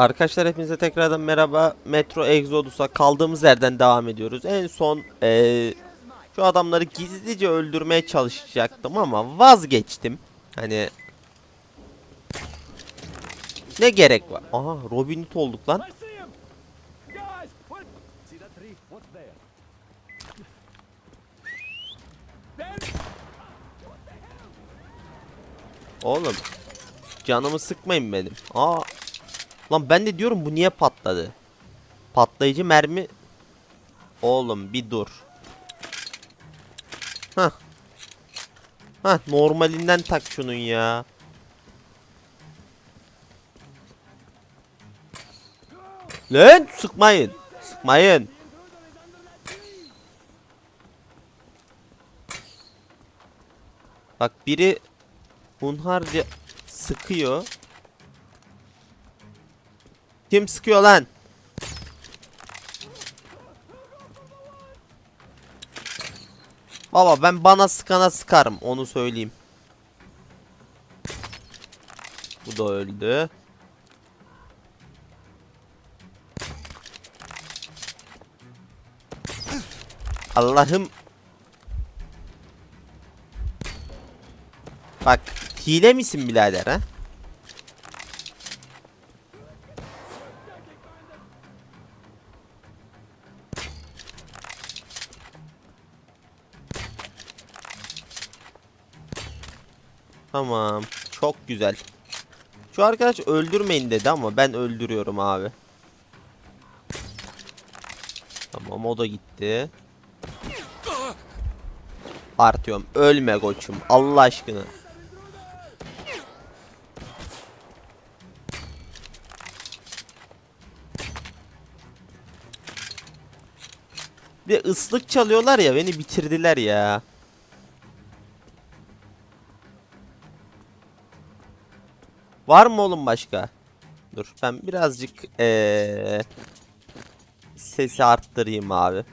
Arkadaşlar hepinize tekrardan merhaba. Metro Exodus'a kaldığımız yerden devam ediyoruz. En son eee, şu adamları gizlice öldürmeye çalışacaktım ama vazgeçtim. Hani ne gerek var? Aha Robin Hood olduk lan. Oğlum canımı sıkmayın benim. Aa lan ben de diyorum bu niye patladı? Patlayıcı mermi Oğlum bir dur. Hah. Hah normalinden tak şunun ya. Lan sıkmayın. Sıkmayın. Bak biri hunharca sıkıyor. Kim sıkıyor lan? Baba ben bana sıkana sıkarım onu söyleyeyim. Bu da öldü. Allah'ım. Bak hile misin birader ha? Tamam. Çok güzel. Şu arkadaş öldürmeyin dedi ama ben öldürüyorum abi. Tamam o da gitti. Artıyorum. Ölme koçum. Allah aşkına. Bir ıslık çalıyorlar ya beni bitirdiler ya. Var mı oğlum başka? Dur ben birazcık ee, sesi arttırayım abi.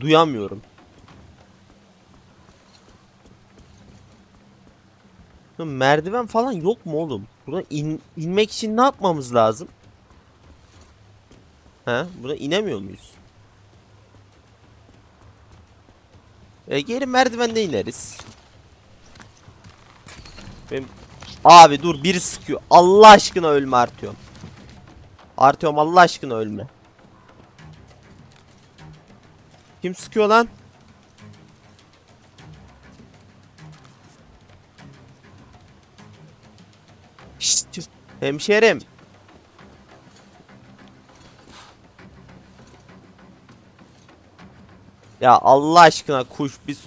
Duyamıyorum. Merdiven falan yok mu oğlum? Buradan in- inmek için ne yapmamız lazım? He? Buna inemiyor muyuz? E, geri merdivende ineriz. Benim... Abi dur biri sıkıyor. Allah aşkına ölme artıyorum. Artıyorum Allah aşkına ölme. Kim sıkıyor lan? Şşt, hemşerim. Ya Allah aşkına kuş biz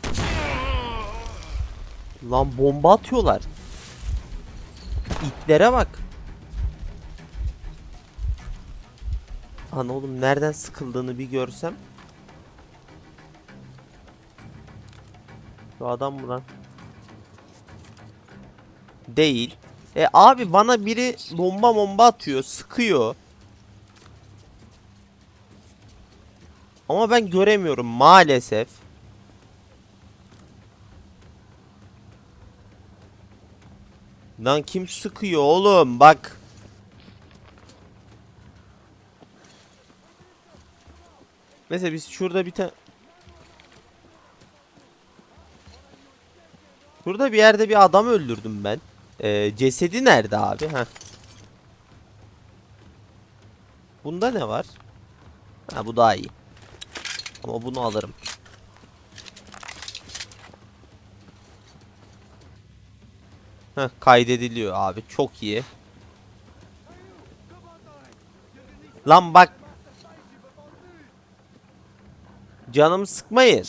Lan bomba atıyorlar. İtlere bak. Ana oğlum nereden sıkıldığını bir görsem. Şu adam mı lan? Değil. E abi bana biri bomba bomba atıyor, sıkıyor. Ama ben göremiyorum maalesef. Lan kim sıkıyor oğlum bak. Mesela biz şurada bir tane Şurada bir yerde bir adam öldürdüm ben. Ee, cesedi nerede abi? Heh. Bunda ne var? Ha bu daha iyi. Ama bunu alırım. Heh, kaydediliyor abi. Çok iyi. Lan bak. Canımı sıkmayın.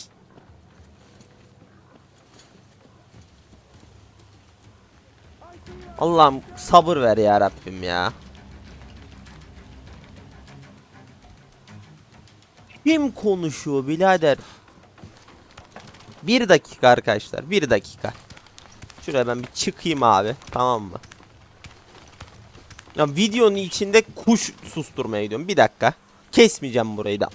Allah'ım sabır ver ya Rabbim ya. Kim konuşuyor birader? Bir dakika arkadaşlar. Bir dakika. Şuraya ben bir çıkayım abi. Tamam mı? Ya videonun içinde kuş susturmaya gidiyorum. Bir dakika. Kesmeyeceğim burayı da.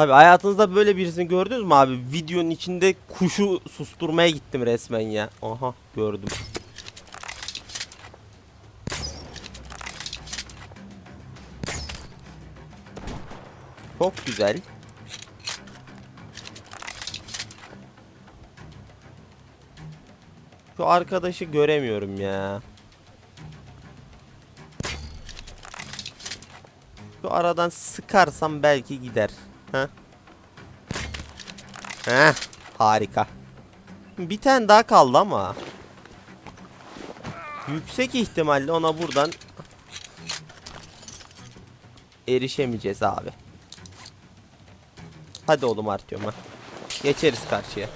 Tabi hayatınızda böyle birisini gördünüz mü abi? Videonun içinde kuşu susturmaya gittim resmen ya. Aha gördüm. Çok güzel. Şu arkadaşı göremiyorum ya. Şu aradan sıkarsam belki gider. Ha? Heh, harika. Bir tane daha kaldı ama. Yüksek ihtimalle ona buradan erişemeyeceğiz abi. Hadi oğlum Artyom ha. Geçeriz karşıya.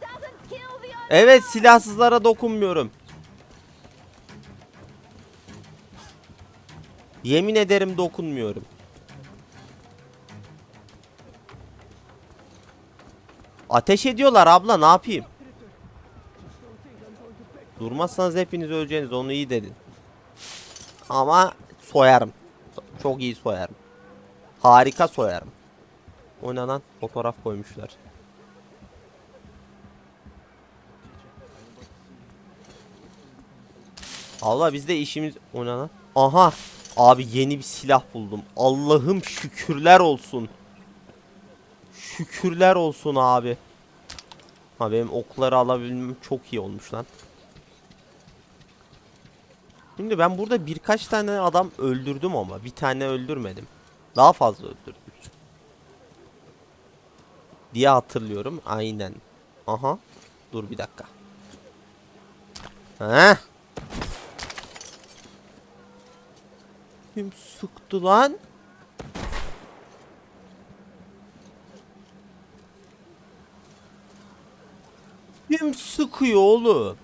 Doesn't kill the unarmed! Evet silahsızlara dokunmuyorum. Yemin ederim dokunmuyorum. Ateş ediyorlar abla ne yapayım? Durmazsanız hepiniz öleceğiniz onu iyi dedin. Ama soyarım. So- Çok iyi soyarım. Harika soyarım. O ne lan? Fotoğraf koymuşlar. Allah bizde işimiz o ne lan? Aha. Abi yeni bir silah buldum. Allah'ım şükürler olsun. Şükürler olsun abi. Ha benim okları alabilmem çok iyi olmuş lan. Şimdi ben burada birkaç tane adam öldürdüm ama bir tane öldürmedim. Daha fazla öldürdüm. Diye hatırlıyorum. Aynen. Aha. Dur bir dakika. Heh. Kim sıktı lan? Kim sıkıyor oğlum?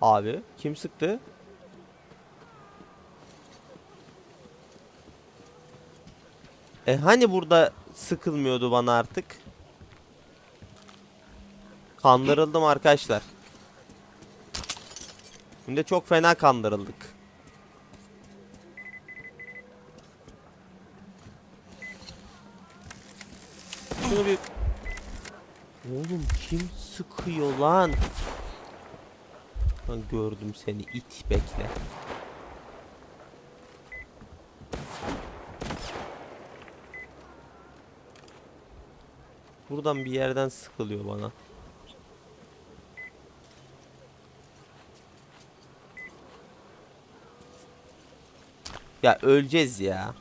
Abi kim sıktı? E hani burada sıkılmıyordu bana artık? Kandırıldım arkadaşlar. Şimdi çok fena kandırıldık. Şunu bir... Oğlum kim lan? Ben gördüm seni it bekle. Buradan bir yerden sıkılıyor bana. Ya öleceğiz ya.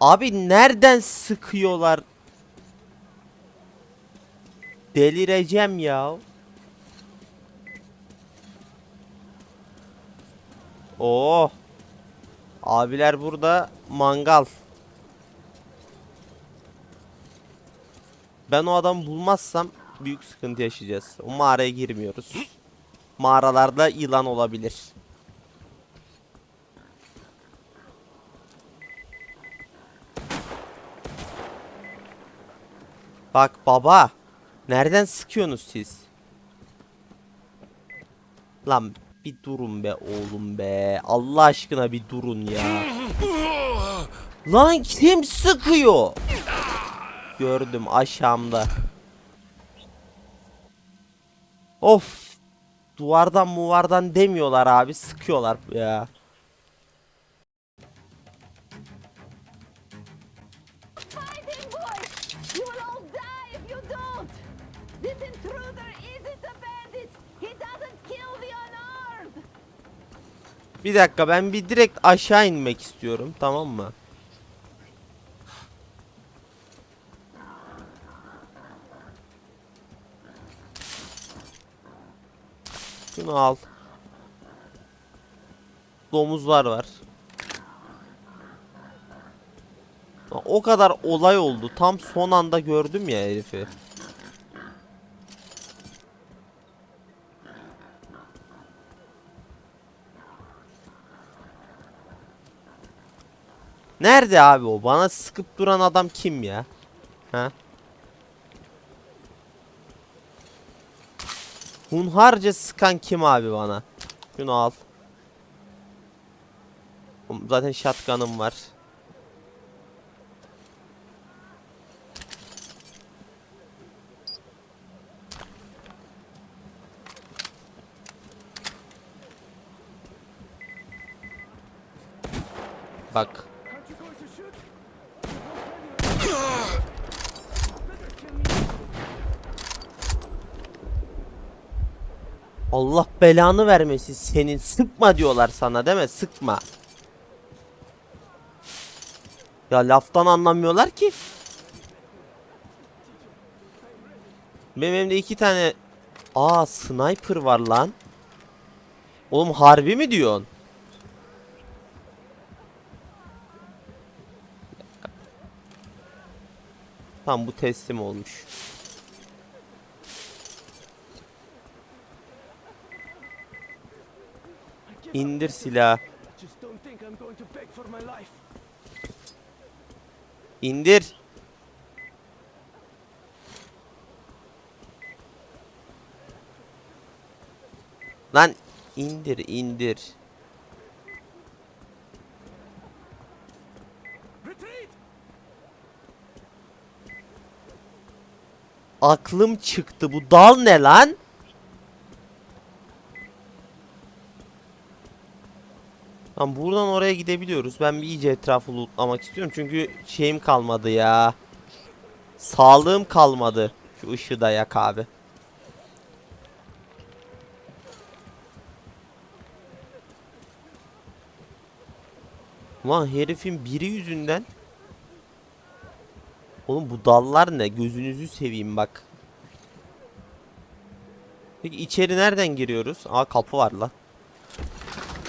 Abi nereden sıkıyorlar? Delireceğim ya. Oh. Abiler burada mangal. Ben o adamı bulmazsam büyük sıkıntı yaşayacağız. O mağaraya girmiyoruz. Mağaralarda yılan olabilir. Bak baba. Nereden sıkıyorsunuz siz? Lan bir durun be oğlum be. Allah aşkına bir durun ya. Lan kim sıkıyor? Gördüm aşağımda. Of. Duvardan muvardan demiyorlar abi. Sıkıyorlar ya. Bir dakika ben bir direkt aşağı inmek istiyorum tamam mı? Şunu al. Domuzlar var. O kadar olay oldu. Tam son anda gördüm ya herifi. Nerede abi o? Bana sıkıp duran adam kim ya? Ha? Hunharca sıkan kim abi bana? Şunu al. Zaten shotgun'ım var. Bak. Allah belanı vermesin senin. Sıkma diyorlar sana değil mi? Sıkma. Ya laftan anlamıyorlar ki. Benim elimde iki tane... Aa sniper var lan. Oğlum harbi mi diyorsun? Tamam bu teslim olmuş. My life. İndir. Lan indir indir. Aklım çıktı. Bu dal ne lan? Lan buradan oraya gidebiliyoruz. Ben bir iyice etrafı lootlamak istiyorum. Çünkü şeyim kalmadı ya. Sağlığım kalmadı. Şu ışığı da yak abi. Lan herifin biri yüzünden Oğlum bu dallar ne? Gözünüzü seveyim bak. Peki içeri nereden giriyoruz? Aa kapı var lan.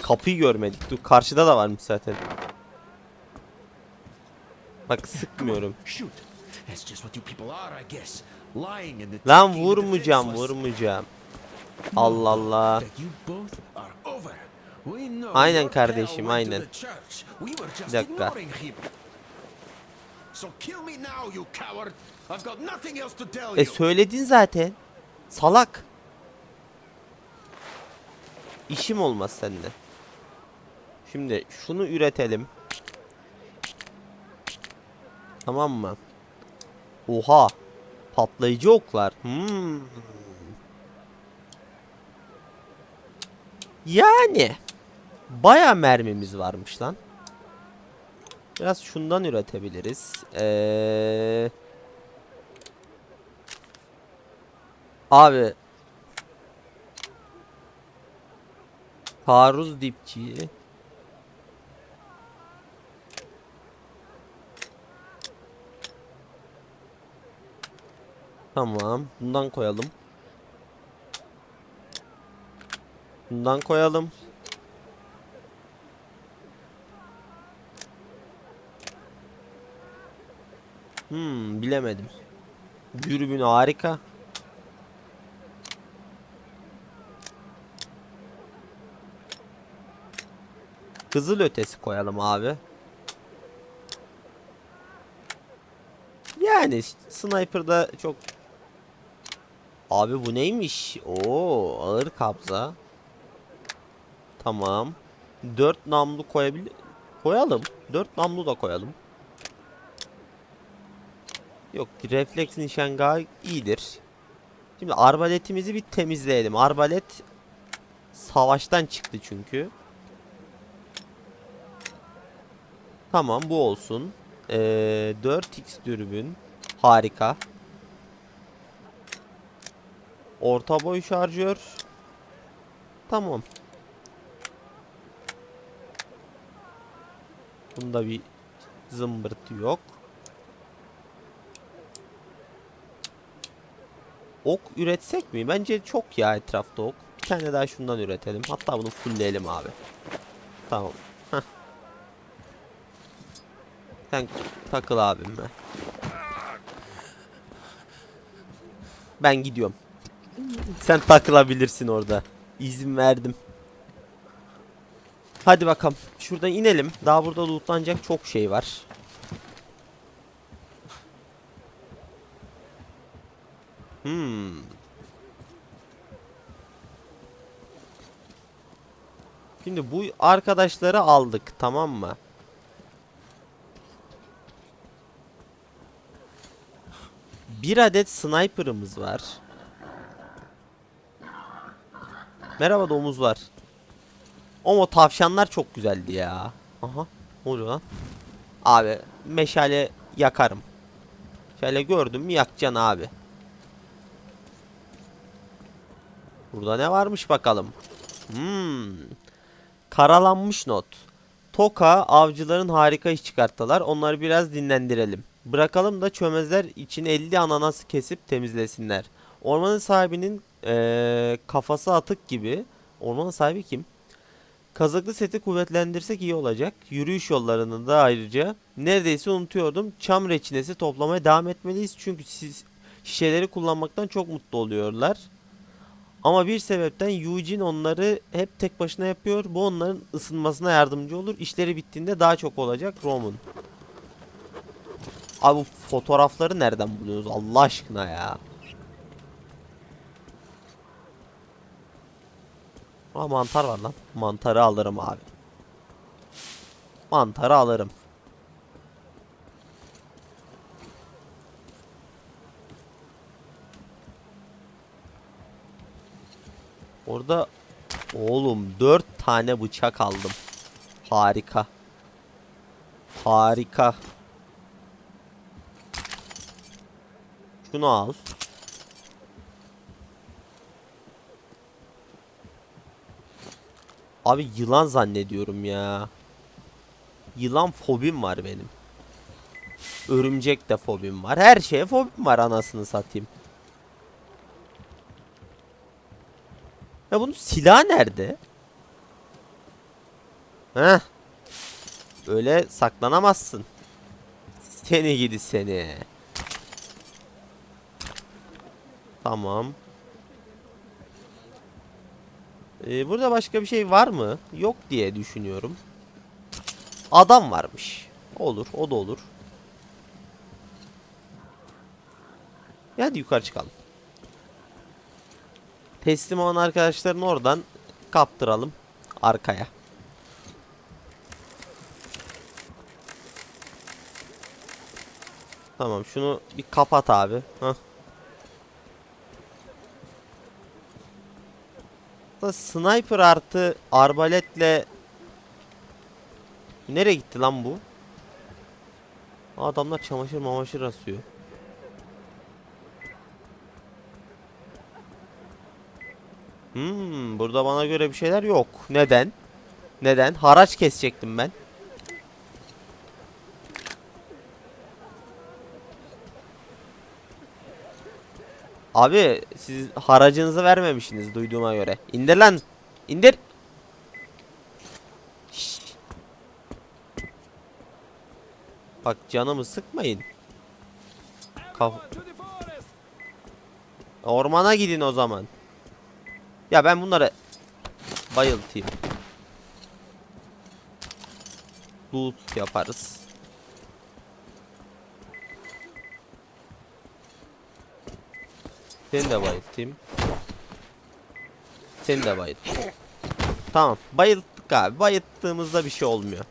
Kapıyı görmedik. Dur karşıda da varmış zaten. Bak sıkmıyorum. Lan vurmayacağım vurmayacağım. Allah Allah. Aynen kardeşim, aynen. Bir dakika. E söyledin zaten. Salak. İşim olmaz sende. Şimdi şunu üretelim. Tamam mı? Oha. Patlayıcı oklar. Hmm. Yani. Baya mermimiz varmış lan. Biraz şundan üretebiliriz. Eee... Abi. Taarruz dipçiyi. Tamam. Bundan koyalım. Bundan koyalım. Hmm, bilemedim. Dürbün harika. Kızıl ötesi koyalım abi. Yani sniper'da çok Abi bu neymiş? Oo ağır kabza. Tamam. 4 namlu koyabil koyalım. 4 namlu da koyalım. Yok refleks nişangahı iyidir. Şimdi arbaletimizi bir temizleyelim. Arbalet savaştan çıktı çünkü. Tamam bu olsun. Ee, 4x dürbün. Harika. Orta boy şarjör. Tamam. Bunda bir zımbırtı yok. Ok üretsek mi? Bence çok ya etrafta ok. tane daha şundan üretelim. Hatta bunu fullleyelim abi. Tamam. Heh. Sen takıl abim be. Ben gidiyorum. Sen takılabilirsin orada. İzin verdim. Hadi bakalım. Şuradan inelim. Daha burada lootlanacak çok şey var. Hmm. Şimdi bu arkadaşları aldık tamam mı? Bir adet sniper'ımız var. Merhaba domuzlar. Ama tavşanlar çok güzeldi ya. Aha. Ne oluyor lan? Abi meşale yakarım. Şöyle gördüm mü yakacaksın abi. Burada ne varmış bakalım. Hmm. Karalanmış not. Toka avcıların harika iş çıkarttılar. Onları biraz dinlendirelim. Bırakalım da çömezler için 50 ananas kesip temizlesinler. Ormanın sahibinin eee, kafası atık gibi. Ormanın sahibi kim? Kazıklı seti kuvvetlendirsek iyi olacak. Yürüyüş yollarını da ayrıca neredeyse unutuyordum. Çam reçinesi toplamaya devam etmeliyiz. Çünkü siz şişeleri kullanmaktan çok mutlu oluyorlar. Ama bir sebepten Eugene onları hep tek başına yapıyor. Bu onların ısınmasına yardımcı olur. İşleri bittiğinde daha çok olacak Roman. Abi bu fotoğrafları nereden buluyoruz Allah aşkına ya. Aa mantar var lan. Mantarı alırım abi. Mantarı alırım. Orada oğlum dört tane bıçak aldım. Harika. Harika. Şunu al. Abi yılan zannediyorum ya. Yılan fobim var benim. Örümcek de fobim var. Her şeye fobim var anasını satayım. Ya bunun silahı nerede? Heh. Öyle saklanamazsın. Seni gidi seni. Tamam. Ee, burada başka bir şey var mı? Yok diye düşünüyorum. Adam varmış. Olur, o da olur. Ya Hadi yukarı çıkalım. Teslim olan arkadaşların oradan kaptıralım arkaya. Tamam şunu bir kapat abi. Hah. Da sniper artı arbaletle Nereye gitti lan bu? Adamlar çamaşır mamaşır asıyor. Hmm, burada bana göre bir şeyler yok. Neden? Neden? Haraç kesecektim ben. Abi siz haracınızı vermemişsiniz duyduğuma göre. İndir lan. İndir. Bak canımı sıkmayın. Kaf- Ormana gidin o zaman. Ya ben bunları bayıltayım. Loot yaparız. Seni de bayıltayım. Seni de bayılt. Tamam. Bayılttık abi. Bayılttığımızda bir şey olmuyor.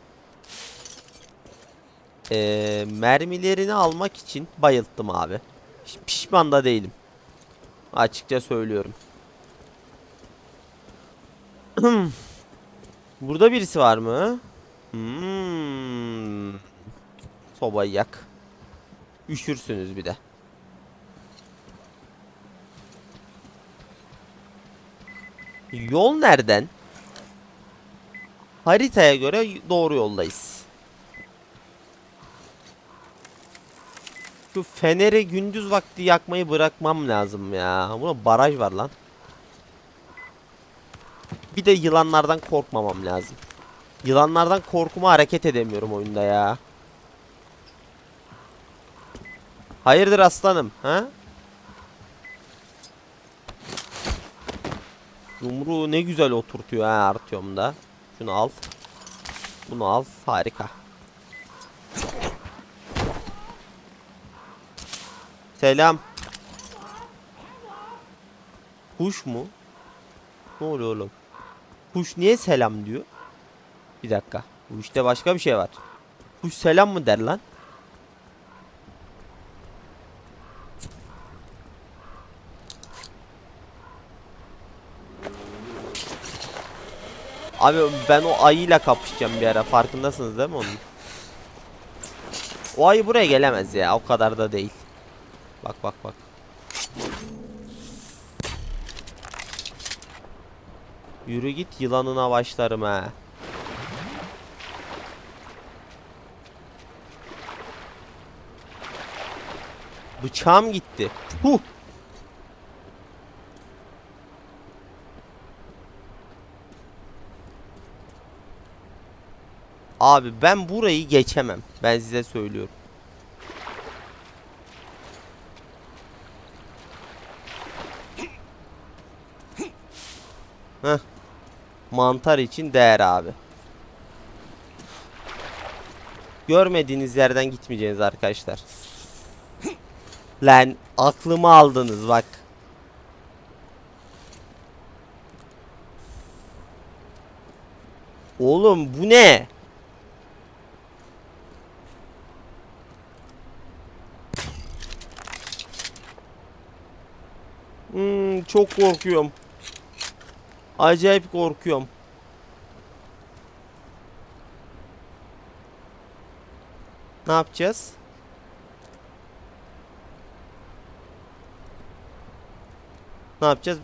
Ee, mermilerini almak için bayılttım abi. Pişman da değilim. Açıkça söylüyorum. Burada birisi var mı? Hmm. Sobayı yak. Üşürsünüz bir de. Yol nereden? Haritaya göre doğru yoldayız. Şu feneri gündüz vakti yakmayı bırakmam lazım ya. Buna baraj var lan. Bir de yılanlardan korkmamam lazım. Yılanlardan korkuma hareket edemiyorum oyunda ya. Hayırdır aslanım, ha? Yumruğu ne güzel oturtuyor ha artıyorum. Şunu al. Bunu al. Harika. Selam. Kuş mu? Ne oluyor oğlum? Kuş niye selam diyor? Bir dakika. Bu işte başka bir şey var. Kuş selam mı der lan? Abi ben o ayıyla kapışacağım bir ara. Farkındasınız değil mi onun? O ayı buraya gelemez ya. O kadar da değil. Bak bak bak. Yürü git yılanına başlarım ha. Bıçağım gitti. Huh. Abi ben burayı geçemem. Ben size söylüyorum. Heh. Mantar için değer abi. Görmediğiniz yerden gitmeyeceğiz arkadaşlar. Lan aklımı aldınız bak. Oğlum bu ne? Hmm, çok korkuyorum. Acayip korkuyorum. Ne yapacağız? Ne yapacağız?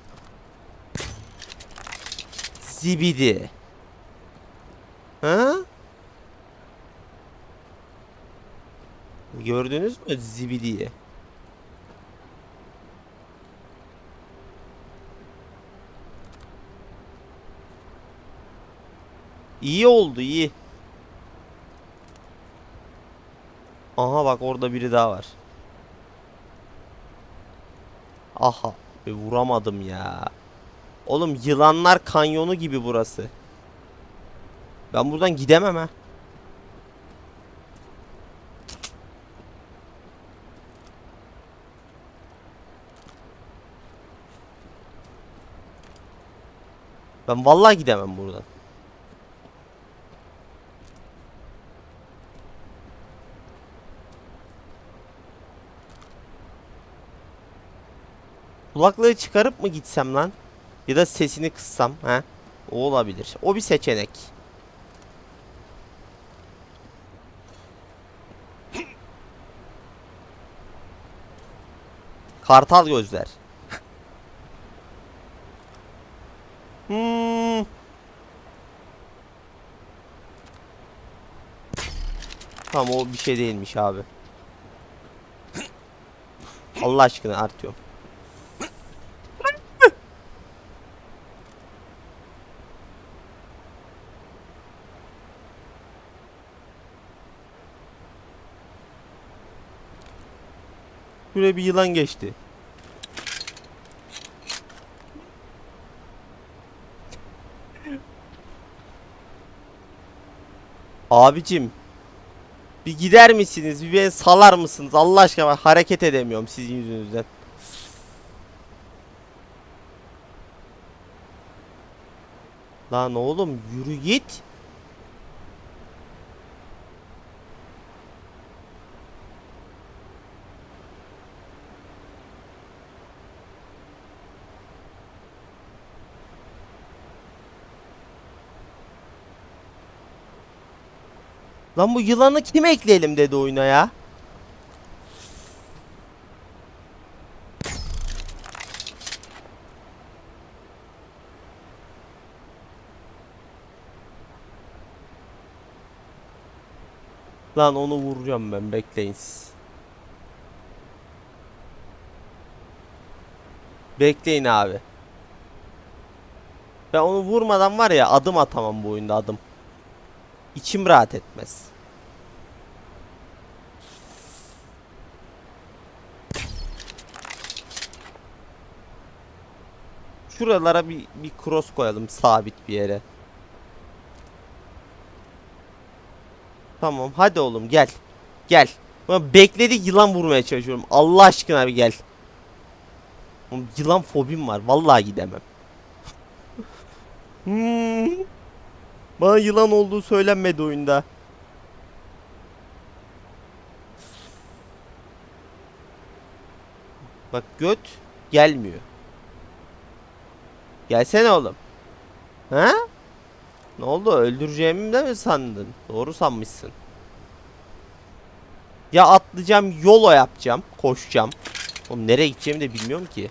Zibidi. Ha? Gördünüz mü zibidiyi? İyi oldu iyi. Aha bak orada biri daha var. Aha. Be vuramadım ya. Oğlum yılanlar kanyonu gibi burası. Ben buradan gidemem ha. Ben vallahi gidemem buradan. Kulaklığı çıkarıp mı gitsem lan? Ya da sesini kıssam ha? O olabilir. O bir seçenek. Kartal gözler. Hmm. Tamam o bir şey değilmiş abi. Allah aşkına artıyor. Şuraya bir yılan geçti. Abicim. Bir gider misiniz? Bir beni salar mısınız? Allah aşkına bak hareket edemiyorum sizin yüzünüzden. Lan oğlum yürü git. Lan bu yılanı kim ekleyelim dedi oyuna ya. Lan onu vuracağım ben bekleyin. Bekleyin abi. Ben onu vurmadan var ya adım atamam bu oyunda adım. İçim rahat etmez. Şuralara bir, bir cross koyalım sabit bir yere. Tamam hadi oğlum gel. Gel. Bekledik yılan vurmaya çalışıyorum. Allah aşkına bir gel. Yılan fobim var. Vallahi gidemem. Hmm. Bana yılan olduğu söylenmedi oyunda. Bak göt gelmiyor. Gelsene oğlum. Ha? Ne oldu? Öldüreceğimi de mi sandın? Doğru sanmışsın. Ya atlayacağım, yolo yapacağım, koşacağım. Oğlum nereye gideceğimi de bilmiyorum ki.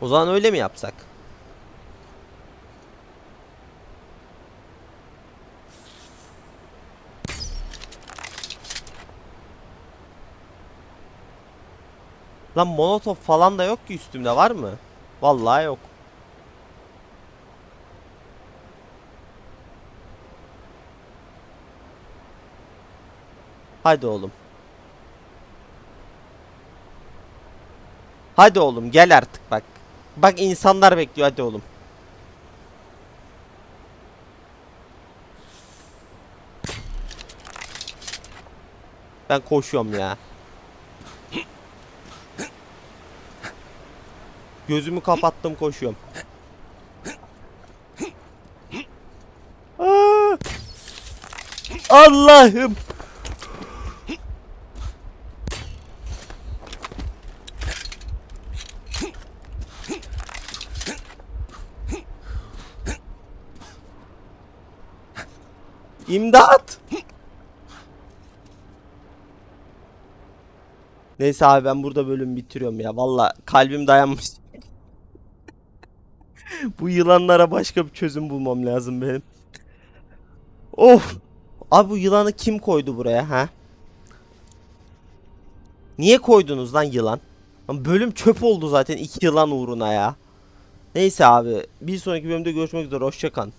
O zaman öyle mi yapsak? Lan molotof falan da yok ki üstümde var mı? Vallahi yok. Hadi oğlum. Hadi oğlum gel artık bak. Bak insanlar bekliyor hadi oğlum. Ben koşuyorum ya. Gözümü kapattım koşuyorum. Aa! Allah'ım. İmdat. Neyse abi ben burada bölüm bitiriyorum ya. Valla kalbim dayanmış. Bu yılanlara başka bir çözüm bulmam lazım benim. Of. Abi bu yılanı kim koydu buraya ha? Niye koydunuz lan yılan? Lan Bölüm çöp oldu zaten iki yılan uğruna ya. Neyse abi bir sonraki bölümde görüşmek üzere hoşçakalın.